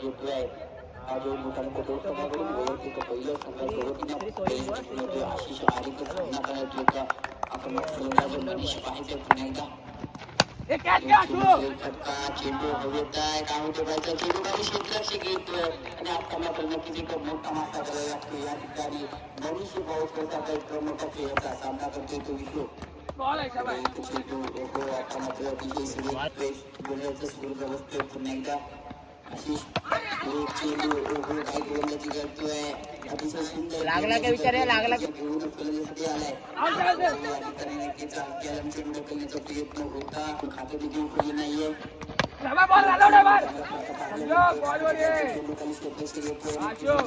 ಪ್ರಕ್ರಿಯೆ ಹಾಗೂ ತನಕ ದೋಸ್ತನಾಗಲು ವೈಯಕ್ತಿಕ ಪೈಲಟ್ನ ಜಗತ್ತಿನ ಆರ್ಥಿಕ ಆರ್ಥಿಕ ಕರ್ನಾಟಕ अपने सिलेंडर में सिपाही को बनाएगा ये क्या क्या तू सबका चेंडू हो जाता है काम तो भाई का चेंडू का शिक्षक से गीत अरे आप कमा करना किसी को मुँह कमाता करेगा आपको याद करी बड़ी से बहुत करता का एक प्रमुख का फेयर का सामना करते तो इसको बॉल है सब चेंडू को आपका मतलब कि इसलिए प्रेस बोले तो स्कूल का वस्तु बनाएगा लागला का विचार आहे? लागला का? प्रयत्न होता खातं देखील खुली नाहीये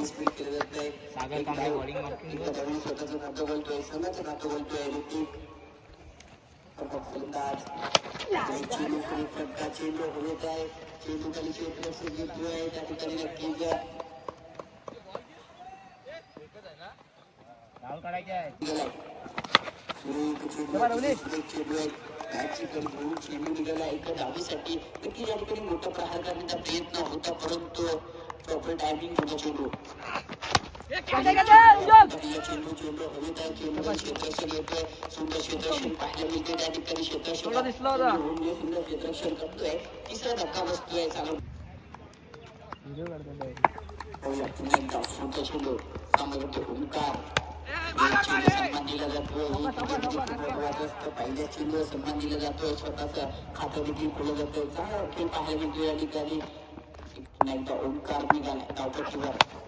सागर कांबळे बॉलिंग मारतो स्वतःचं खातं बोलतोय संघाचं खातं बोलतोय ऋतिक फलंदाज चेंडू पुढे फटका केतु गली की तरफ़ से गिर हुआ है। काफ़ी कड़ी रखी गया डाल कड़ा क्या है सुरेश कुछ देखिए कार्यक्रम म्हणून चेंडू निघाला एका डावीसाठी की या ठिकाणी मोठा प्रहार करण्याचा प्रयत्न होता परंतु प्रॉपर टायमिंग होता चेंडू या चेंडू एकदा ओंकार सन्मान दिला सन्मान दिला स्वतःच खातं देखील चांगला खेळ पाहायला मिळतो या ठिकाणी पुन्हा एकदा ओंकार निघाला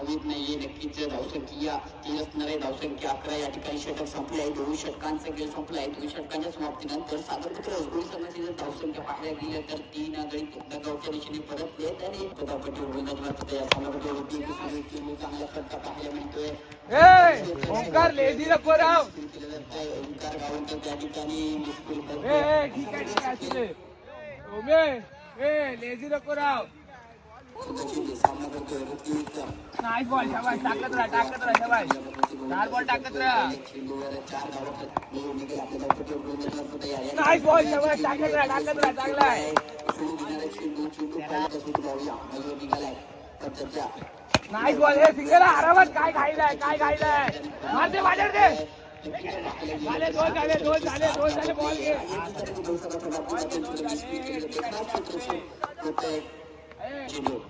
हजूरने लकीचं धावसं किया तेजसनरे धावसंख्या अकरा या ठिकाणी षटक संपले आहे दोन्ही षटकांचा खेळ संपला आहे दोन्ही षटकांच्या समाप्तीनंतर साधारणपत्र हजूर संघाची जर धावसंख्या पाहायला गेल्या तर तीन आघाडी दगावच्या दिशेने परतले आणि पटापटी गोलंदाजला या संघापटी होती चांगला सट्टा पाहायला मिळतोय. ओंकार लेझी नको राव ओंकार गावंकर त्या ठिकाणी लेझी नको राव नाईस बॉल शाबास टाकत राहा टाकत राहा शाबास चार बॉल टाकत राहा. नाईस बॉल शाबास टाकत राहा टाकत राहा चांगला आहे. सोडून देणारा चेंडू चेंडू पहिला कसोटी लावूया मजूर निघालाय पद्धतचा नाईस बॉल हे सिंगला आरामात काय खायलाय काय खायलाय मारते माझ्यावर दे. झाले दोन झाले दोन झाले दोन झाले बॉल घे बरोबर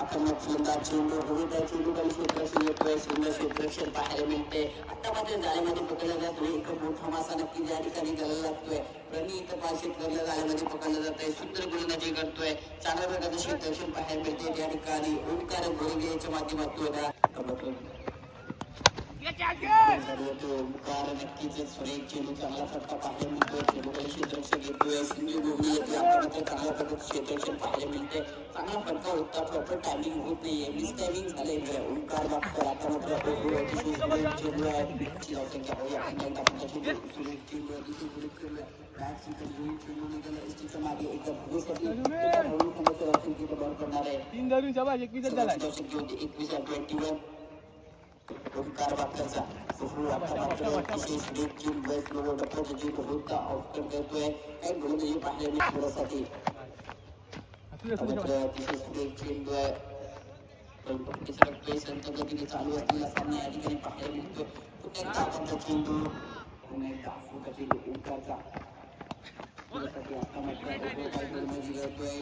आक्रमक फलंदाज चेंडू आहे चेंडू काही क्षेत्ररक्षण येतोय सुंदर क्षेत्ररक्षण पाहायला मिळते. आता मात्र जाळ्यामध्ये पकडला जातोय. एक मोठा मासा नक्की या ठिकाणी करायला लागतोय. प्रणीत पाचशेकरला जाळ्यामध्ये पकडला जातोय. सुंदर गोलंदाजी करतोय. चांगल्या प्रकारचं क्षेत्ररक्षण पाहायला मिळते. त्या ठिकाणी ओंकार गोलगेच्या माध्यमातून. ओंकार नक्कीच सुरेख चेंडू चांगला फटका पाहायला मिळतोय. तर कामं करत शेताच्या भाज्या मिळते कामं करता होता प्रॉपर टायमिंग होत नाहीये मिस टायमिंग झालंय उलकार मागतो आता मात्र मागे एकदा भविष्यात करणार आहे एकवीस ट्वेंटी वन ओंकार बाकरचा सुरू आता मात्र विशेष देखील बस लोक डॉक्टरचा जीव होता ऑप्शन करतोय काही गोलंदाजी पाहिल्या थोड्यासाठी मात्र विशेष देखील परंतु तिसरा प्ले संत गतीने चालू असलेला सामना या ठिकाणी पाहायला मिळतोय पुन्हा एकदा आपण तो चेंडू पुन्हा एकदा फुटा चेंडू ओंकारचा त्यासाठी आता मात्र दोघं काही गोलंदाजी करतोय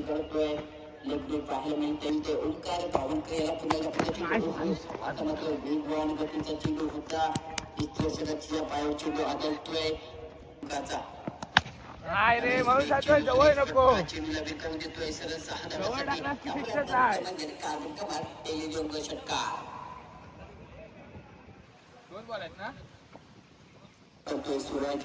करतोय ते आता मात्र वेगवान गतीचा चेंडू होता इतक्या पायावर चेंडू आदळतोय नाही रे म्हणून सांगतोय जवळ नको जवळ टाकलास की फिक्सच आहे. दोन बॉल आहेत ना सूरज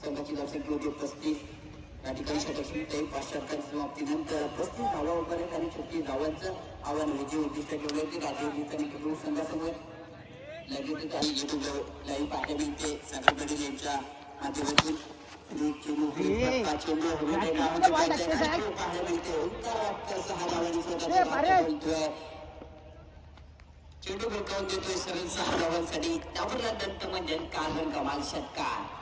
संघाची धावसंख्या होती या ठिकाणी षटक सुटते पाच समाप्तीनंतर पस्तीस धावा वगैरे आणि छत्तीस धावांचं आव्हान विजय उद्दिष्ट ठेवले होते राजीव दिसांनी संघासमोर लगेचच आणि युट्यूब लाईव्ह पाहायला मिळते सागर यांच्या माध्यमातून चेंडू एक सहा देतोय सरळ सहा धावांसाठी त्यावर दत्त म्हणजे कारण कमाल षटकार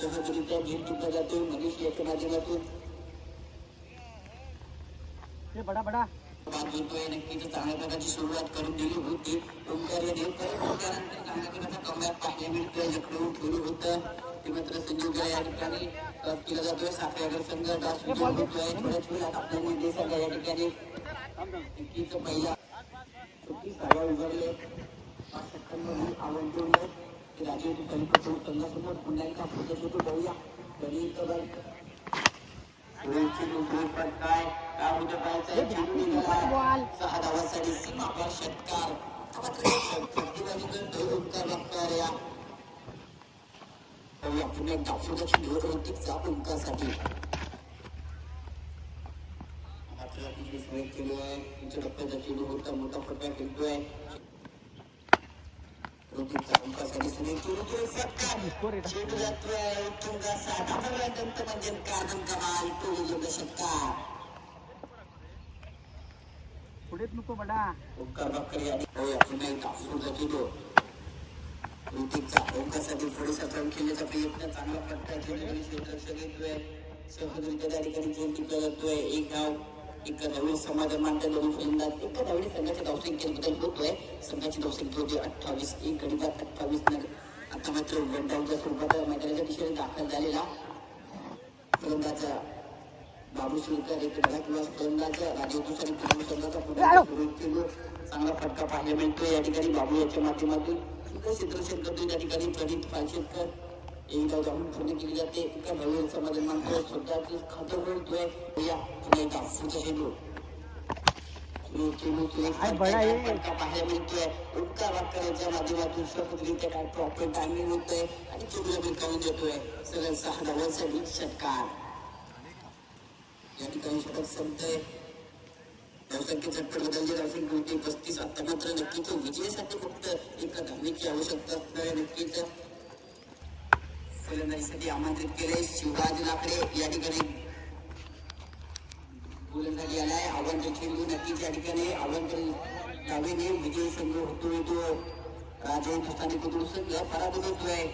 सहजरित्या घेऊन टिपला जातोय मनीष याच्या माध्यमातून बडा बडा. नक्कीच चांगल्या प्रकारची सुरुवात करून दिली होती ठेवलं होतं ते मात्र संजीव या ठिकाणी केला जातोय साखरेकर संघ डास होतोय थोड्याच वेळात या ठिकाणी नक्कीच पहिला छत्तीस धावा पाच षटकांमध्ये आवड ठेवलं ते संघासमोर पुन्हा पुढचा शेतू पाहूया काय होतं पाहायचं चेंडू निघाला सहा धावांसाठी सीमापार षटकार या पुन्हा एकदा पुढचा चेंडू रोटिकचा ओंकारसाठी मात्र केलोय तुमच्या चेंडू होता मोठा फटका खेळतोय पुढेच नको बडा. ओंकार होय ऋतिकचा ओंकारसाठी थोडीसा चढ खेळण्याचा प्रयत्न चांगला फटका खेळण्यासाठी क्षेत्ररक्षण सहजरित्या त्या ठिकाणी जातोय एक गाव एका नवीन समाधान मानतात दोन्ही फलंदाज एका धावडी संघाच्या धावसंख्येत बदल होतोय संघाची धावसंख्या होती अठ्ठावीस एक गणितात अठ्ठावीस नग आता मात्र वन स्वरूपात मैदानाच्या दिशेने दाखल झालेला फलंदाज बाबू शिवकर एक धडा किंवा फलंदाज राजीव दुसरी पूर्व संघाचा पुढे चांगला फटका पाहायला मिळतोय या ठिकाणी बाबू याच्या माध्यमातून सुद्धा क्षेत्रक्षण या ठिकाणी प्रदीप पालशेतकर जिनका उदाहरण करने के लिए ते इतका नवीन समाज मानतो स्वतःची खातरभूत द्वे या नेता सुचहेलो बड़ा ये का बाहेर म्हणते उनका वाकऱ्याच्या माध्यमातून स्वतंत्र काय प्रॉपर टायमिंग होते आणि तुम्ही मी करून देतोय सगळं सहा नव्याचा वीस षटकार या ठिकाणी षटक संपते बहुसंख्य झटपट बदलले असेल गोलंदाजीसाठी आमंत्रित केले शिवराज लाकडे या ठिकाणी. गोलंदाजी आलाय. आव्हान चेंडू नक्कीच या ठिकाणी. आव्हान डावेने विजय संघ होतो तो राजे हिंदुस्थानी कुटुंब संघ पराभूत होतोय.